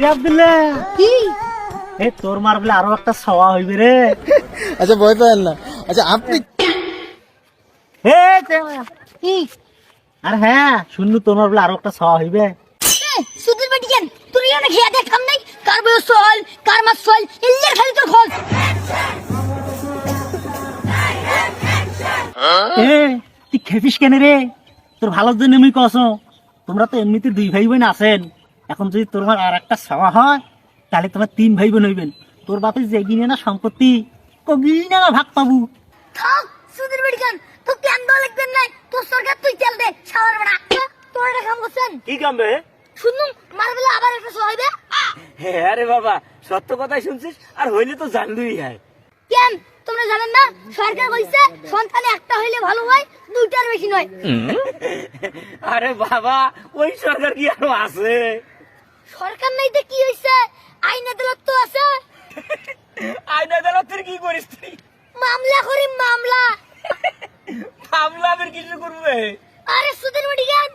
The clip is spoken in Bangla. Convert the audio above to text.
রে আব্দুল্লাহ কি? এ তোর মার বলে আরও একটা সওয়া হইবে রে। আচ্ছা ভয় পাবেন না। আচ্ছা আপনি হে কি? আর হ্যাঁ শুনলু তোমার বলে আরও একটা সওয়া হইবে। সুধীর বেটি কেন তুই এনে খেয়ে দেখ নাই? কার বয়স সল কার মাস সল এল্লের খালি তোর খোঁজ। এ তুই খেপিস কেন রে? তোর ভালোর জন্য আমি কস তোমরা তো এমনিতে দুই ভাই বোন আছেন। এখন যদি তোমার আর একটা সওয়া হয় তাহলে তোমার তিন ভাই বোন হইবেন। তোর বাপের যে গিনে না সম্পত্তি কগিল না ভাগ পাবু। থাক সুধীর কেন তো কেন দল লিখবেন নাই তোর সরকার তুই তেল দে শাওয়ার বেড়া। তোর এটা কাম করছেন। কি কামবে শুনুন মারবেলা আবার একটা হইবে। হ্যাঁ রে বাবা সত্য কথাই শুনছিস আর হইলে তো জানলুই হয়। কেন? জানেন না? সরকার কইছে সন্তান একটা হইলে ভালো হয় দুইটার বেশি নয়। আরে বাবা ওই সরকার কি আরও আছে? সরকার নাই তো কি হইছে? আইন আদালত তো আছে। আইন আদালতের কি করিস তুই? মামলা করি মামলা। মামলা আবার কিছু করবে? আরে সুদের বেটি গান